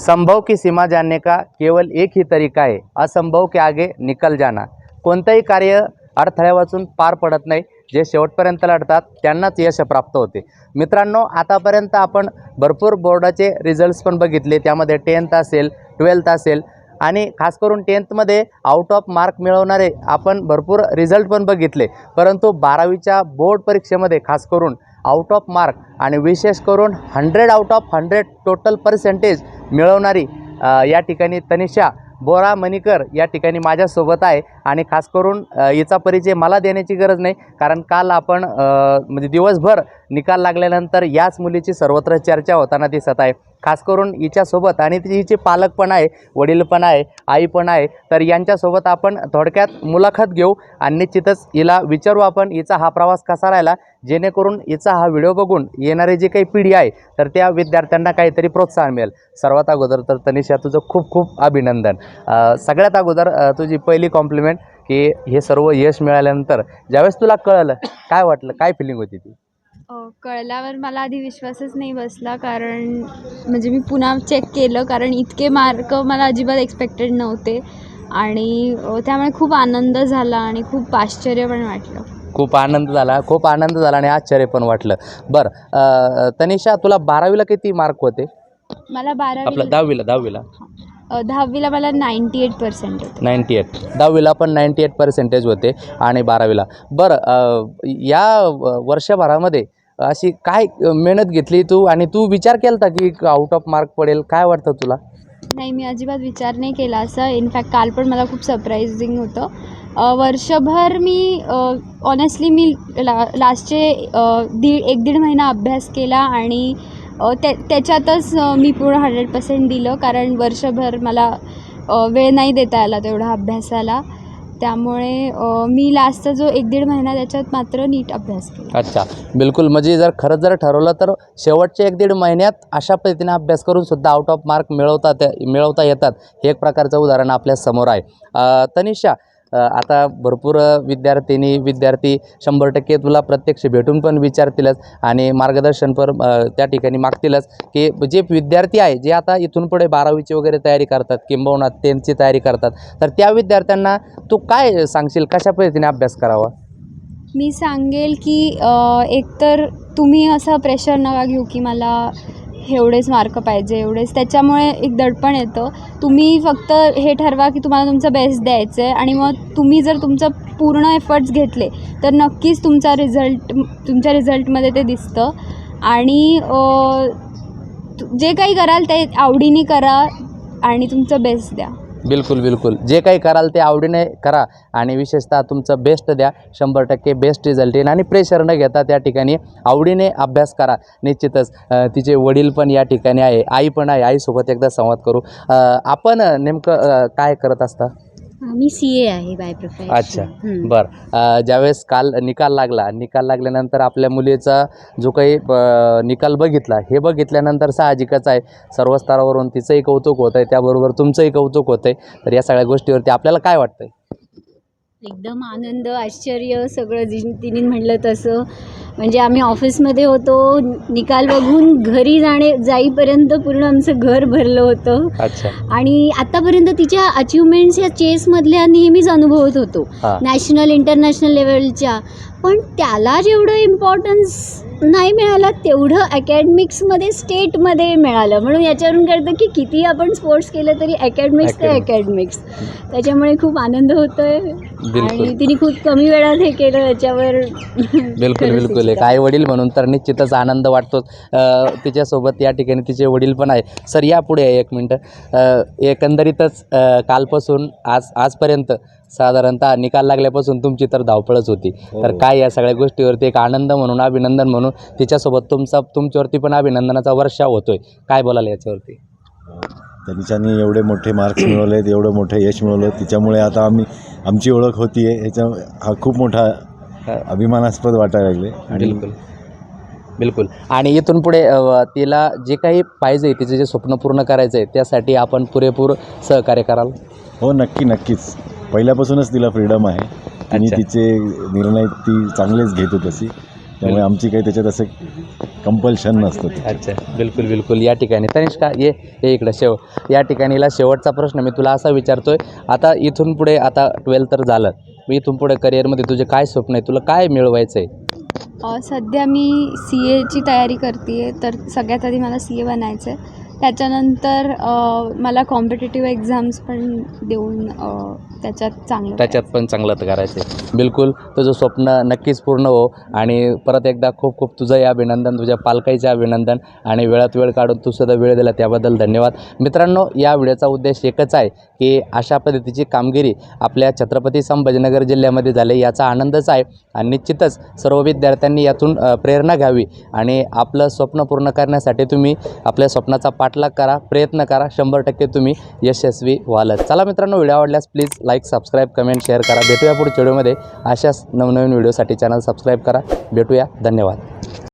संभव की सीमा जानने का केवल एक ही तरीका आहे असंभव के आगे निकल जाना. कोणतंही कार्य अडथळ्या वाचून पार पडत नाही जे शेवटपर्यंत लढतात त्यांनाच यश प्राप्त होते. मित्रांनो आतापर्यंत आपण भरपूर बोर्डाचे रिझल्ट्स पण बघितले. त्यामध्ये टेन्थ असेल ट्वेल्थ असेल आणि खास करून टेन्थमध्ये आउट ऑफ मार्क मिळवणारे आपण भरपूर रिझल्ट पण बघितले. परंतु बारावीच्या बोर्ड परीक्षेमध्ये खास करून आउट ऑफ मार्क आणि विशेष करून hundred out of hundred total percentage मिळवणारी या ठिकाणी तनिषा बोरा मणिकर या ठिकाणी माझ्यासोबत आहे. आणि खास करून याचा हिचा परिचय मला देण्याची गरज नाही कारण काल आपण म्हणजे दिवसभर निकाल लागल्यानंतर याच मुलीची सर्वत्र चर्चा होताना दिसत आहे. खास करून हिच्यासोबत आणि ती हिचे पालक पण आहे वडील पण आहे आई पण आहे तर यांच्यासोबत आपण थोडक्यात मुलाखत घेऊ आणि निश्चितच हिला विचारू आपण हिचा हा प्रवास कसा राहिला जेणेकरून हिचा हा व्हिडिओ बघून येणारी जी काही पिढी आहे तर त्या विद्यार्थ्यांना काहीतरी प्रोत्साहन मिळेल. सर्वात अगोदर तर तनिषा तुझं खूप खूप अभिनंदन. सगळ्यात अगोदर तुझी पहिली कॉम्प्लिमेंट की हे सर्व यश मिळाल्यानंतर ज्यावेळेस तुला कळलं काय वाटलं काय फिलिंग होती ती? कळल्यावर मला आधी विश्वासच नाही बसला कारण म्हणजे मी पुन्हा चेक केलं कारण इतके मार्क मला अजिबात एक्सपेक्टेड नव्हते. आणि त्यामुळे खूप आनंद झाला आणि खूप आश्चर्य पण वाटलं. खूप आनंद झाला खूप आनंद झाला आणि आश्चर्य पण वाटलं. बरं तनिषा तुला बारावीला किती मार्क होते? मला आपलं बारावी दहावीला. दहावीला अ, दहावीला मला नाईंटी एट पर्सेंट होते. नाईंटी एट दहावीला पण नाईंटी एट पर्सेंटेज होते आणि बारावीला. बरं अ, या व- वर्षभरामध्ये अशी काय मेहनत घेतली तू आणि तू विचार केला की आउट ऑफ मार्क पडेल? काय वाटतं तुला? नाही मी अजिबात विचार नाही केला असं. इनफॅक्ट काल पण मला खूप सरप्राईझिंग होतं. वर्षभर मी ऑनेस्टली मी ला लास्टचे दीड एक दीड महिना अभ्यास केला आणि त्या त्याच्यातच मी पूर्ण हंड्रेड पर्सेंट दिलं कारण वर्षभर मला वेळ नाही देता आला तेवढा अभ्यासाला. त्यामुळे मी लास्टचा जो एक दीड महिना त्याच्यात मात्र नीट अभ्यास केला. अच्छा. बिलकुल. म्हणजे जर खरंच जर ठरवलं तर शेवटच्या एक दीड महिन्यात अशा पद्धतीने अभ्यास करून सुद्धा आउट ऑफ मार्क मिळवतात मिळवता येतात. हे एक प्रकारचं उदाहरण आपल्यासमोर आहे. तनिषा आता भरपूर विद्यार्थिनी विद्यार्थी शंभर टक्के तुला प्रत्यक्ष भेटून पण विचारतीलच आणि मार्गदर्शन पण त्या ठिकाणी मागतीलच की जे विद्यार्थी आहे जे आता इथून पुढे बारावीची वगैरे तयारी करतात किंबहुना त्यांची तयारी करतात तर त्या विद्यार्थ्यांना तू काय सांगशील कशा पद्धतीने अभ्यास करावा? मी सांगेल की एकतर तुम्ही असं प्रेशर नका घेऊ की मला एवढेच मार्क पाहिजे एवढेच. त्याच्यामुळे एक दडपण येतं. तुम्ही फक्त हे ठरवा की तुम्हाला तुमचं बेस्ट द्यायचं आहे आणि मग तुम्ही जर तुमचं पूर्ण एफर्ट्स घेतले तर नक्कीच तुमचा रिझल्ट तुमच्या रिझल्टमध्ये ते दिसतं. आणि जे काही कराल ते आवडीने करा आणि तुमचं बेस्ट द्या. बिलकुल बिलकुल. जे काही कराल ते आवडीने करा आणि विशेषतः तुमचं बेस्ट द्या. शंभर टक्के बेस्ट रिझल्ट येईल आणि प्रेशर न घेता त्या ठिकाणी आवडीने अभ्यास करा. निश्चितच तिचे वडील पण या ठिकाणी आहे आई पण आहे. आईसोबत एकदा संवाद करू. आपण नेमकं काय करत असता? मी सी ए आहे बाय प्रोफेशन अच्छा. बरं. ज्यावेळेस काल निकाल लागला निकाल लागल्यानंतर आपल्या मुलीचा जो काही निकाल बघितला हे बघितल्यानंतर साहजिकच आहे. सर्व स्तरावरून तिचंही कौतुक होतं आहे त्याबरोबर तुमचंही कौतुक होतं आहे. तर या सगळ्या गोष्टीवरती आपल्याला काय वाटतंय? एकदम आनंद आश्चर्य सगळं जी तिने म्हणलं तसं. म्हणजे आम्ही ऑफिसमध्ये होतो निकाल बघून घरी जाणे जाईपर्यंत पूर्ण आमचं घर भरलं होतं. अच्छा. आणि आतापर्यंत तिच्या अचिव्हमेंट्स या चेसमधल्या नेहमीच अनुभवत होतो. हां. नॅशनल इंटरनॅशनल लेवलच्या पण त्याला जेवढं इम्पॉर्टन्स नाही मिळालं तेवढं अकॅडमिक्समध्ये स्टेटमध्ये मिळालं. म्हणून याच्यावरून कळतं की किती आपण स्पोर्ट्स केलं तरी अकॅडमिक्स ते Academics. अकॅडमिक्स त्याच्यामुळे खूप आनंद होतोय. बिलकुल. आणि तिने खूप कमी वेळात हे केलं याच्यावर. बिलकुल. बिलकुल एक आई वडील म्हणून तर निश्चितच आनंद वाटतोच अ, तिच्यासोबत या ठिकाणी तिचे वडील पण आहे सर या पुढे आहे एक मिनटं. एकंदरीतच कालपासून आज आजपर्यंत साधारणतः निकाल लागल्यापासून तुमची तर धावपळच होती. तर काय या सगळ्या गोष्टीवरती एक आनंद म्हणून अभिनंदन म्हणून तिच्यासोबत तुमचा तुमच्यावरती पण अभिनंदनाचा वर्षाव होतोय. काय बोलाल याच्यावरती? तनिषाने एवढे मोठे मार्क्स मिळवलेत एवढं मोठं यश मिळवलं. तिच्यामुळे आता आम्ही आमची ओळख होती आहे ह्याच्या हा खूप मोठा अभिमानास्पद वाटायला लागले. आणि बिलकुल. बिलकुल. आणि इथून पुढे अ, तिला जे काही पाहिजे तिचे जे स्वप्न पूर्ण करायचं आहे त्यासाठी आपण पुरेपूर सहकार्य कराल. हो नक्की नक्कीच. पहिल्यापासूनच तिला फ्रीडम आहे. आणि अच्छा. तिचे निर्णय ती चांगलेच घेतो तशी. त्यामुळे आमची काही त्याच्यात असं कंपल्शन नसतं. ते. अच्छा. बिलकुल बिलकुल. या ठिकाणी. तनिष्का ये ये इकडं. शेव या ठिकाणीला शेवटचा प्रश्न मी तुला असा विचारतोय. आता इथून पुढे आता ट्वेल्थ तर झालं. मग इथून पुढे करिअरमध्ये तुझे काय स्वप्न आहे? तुला काय मिळवायचं आहे सध्या मी सी एची तयारी करते आहे तर सगळ्यात आधी मला सी ए बनायचं आहे त्याच्यानंतर अ, मला कॉम्पिटेटिव्ह एक्झाम्स पण देऊन अ, त्याच्यात चांगलं त्याच्यात पण चांगलं करायचं आहे बिलकुल तुझं स्वप्न नक्कीच पूर्ण हो. आणि परत एकदा खूप खूप तुझंही अभिनंदन तुझ्या पालकाईचे अभिनंदन आणि वेळात वेळ काढून तू सुद्धा वेळ दिला त्याबद्दल धन्यवाद. मित्रांनो या व्हिडिओचा उद्देश एकच आहे की अशा पद्धतीची कामगिरी आपल्या छत्रपती संभाजीनगर जिल्ह्यामध्ये झाले याचा आनंदच आहे आणि निश्चितच सर्व विद्यार्थ्यांनी यातून प्रेरणा घ्यावी आणि आपलं स्वप्न पूर्ण करण्यासाठी तुम्ही आपल्या स्वप्नाचा पाठलाग करा प्रयत्न करा. शंभर टक्के तुम्ही यशस्वी व्हालच चला मित्रांनो व्हिडिओ आवडल्यास please like subscribe comment share करा. भेटूया पुढच्या व्हिडिओमध्ये. अशाच नवनवीन व्हिडिओसाठी चॅनल सबस्क्राईब करा. भेटूया. धन्यवाद.